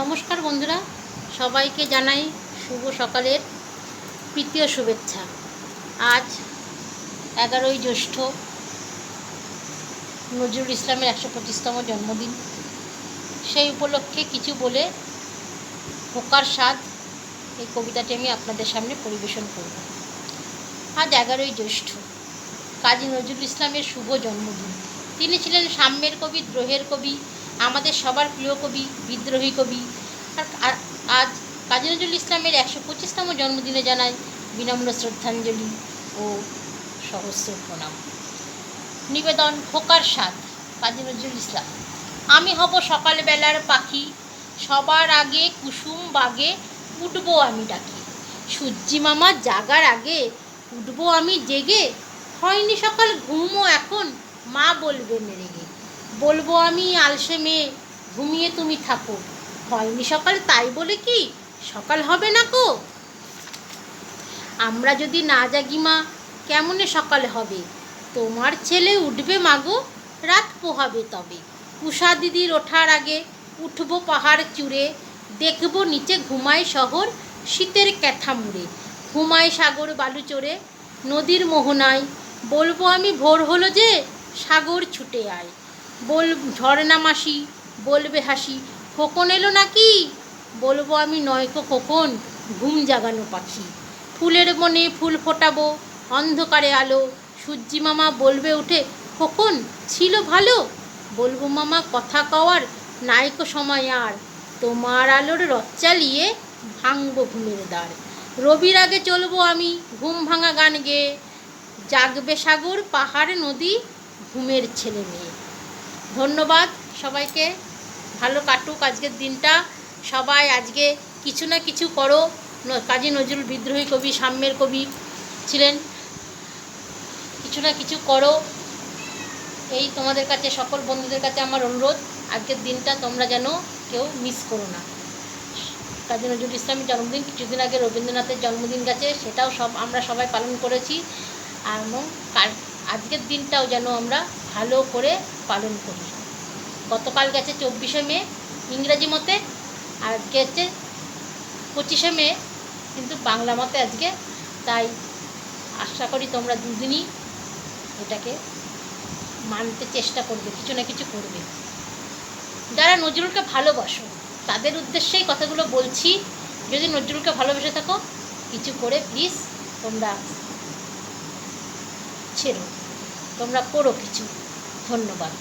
নমস্কার বন্ধুরা, সবাইকে জানাই শুভ সকালের তৃতীয় শুভেচ্ছা। আজ এগারোই জ্যৈষ্ঠ, নজরুল ইসলামের একশো পঁচিশতম জন্মদিন। সেই উপলক্ষে কিছু বলে পোকার স্বাদ এই কবিতাটি আমি আপনাদের সামনে পরিবেশন করব। আজ এগারোই জ্যৈষ্ঠ, কাজী নজরুল ইসলামের শুভ জন্মদিন। তিনি ছিলেন সাম্যের কবি, দ্রোহের কবি আমাদের সবার প্রিয় কবি, বিদ্রোহী কবি, আর আজ কাজী নজরুল ইসলামের একশো পঁচিশতম জন্মদিনে জানাই বিনম্র শ্রদ্ধাঞ্জলি ও সহস্র প্রণাম। নিবেদন হোকার স্বাদ কাজী নজরুল ইসলাম। আমি হব সকালবেলার পাখি, সবার আগে কুসুম বাগে উঠব আমি ডাকি। সূর্যি মামা জাগার আগে উঠবো আমি জেগে, হয়নি সকাল ঘুমও এখন মা বলবে মেরেগে বলব আমি আলসে মেয়ে, ঘুমিয়ে তুমি থাকো। হয়নি সকাল, তাই বলে কি? সকাল হবে না কো? আমরা যদি না জাগি মা, কেমনে সকাল হবে? তোমার ছেলে উঠবে মাগো রাত পোহাবে তবে। উষা দিদির ওঠার আগে উঠবো পাহাড় চূড়ে, দেখব নিচে ঘুমায় শহর শীতের ক্যাথা মুড়ে। ঘুমায় সাগর বালু চড়ে, নদীর মোহনায়। বলব আমি ভোর হলো যে সাগর ছুটে আয়। বল ঝর্ণা মাসি, বলবে হাসি, খোকন এলো নাকি? বলব আমি নয়কো খোকন, ঘুম জাগানো পাখি। ফুলের বনে ফুল ফোটাবো, অন্ধকারে আলো, সূর্যি মামা বলবে উঠে, খোকন, ছিল ভালো? বলব মামা, কথা কওয়ার নাইকো সময় আর, তোমার আলোর রথ চালিয়ে ভাঙবো ঘুমের দ্বার। রবির আগে চলবো আমি ঘুম ভাঙা গান গেয়ে জাগবে সাগর পাহাড় নদী, ঘুমের ছেলে মেয়ে। ধন্যবাদ সবাইকে। ভালো কাটুক আজকের দিনটা। সবাই আজকে কিছু না কিছু করো। কাজী নজরুল বিদ্রোহী কবি, সাম্যের কবি ছিলেন। কিছু না কিছু করো। এই তোমাদের কাছে, সকল বন্ধুদের কাছে আমার অনুরোধ, আজকের দিনটা তোমরা যেন কেউ মিস করো না। কাজী নজরুল ইসলামের জন্মদিন, কিছুদিন আগে রবীন্দ্রনাথের জন্মদিন গেছে, সেটাও সব আমরা সবাই পালন করেছি। আর এবং কাল আজকের দিনটাও যেন আমরা ভালো করে পালন করি। গতকাল গেছে চব্বিশে মে, ইংরাজি মতে আজকে হচ্ছে পঁচিশে মে, কিন্তু বাংলা মতে আজকে। তাই আশা করি তোমরা দুদিনই এটাকে মানতে চেষ্টা করবে, কিছু না কিছু করবে। যারা নজরুলকে ভালোবাসো, তাদের উদ্দেশ্যেই কথাগুলো বলছি। যদি নজরুলকে ভালোবেসে থাকো, কিছু করে প্লিজ তোমরা ছেড়ো তোমরা করো কিছু। ধন্যবাদ।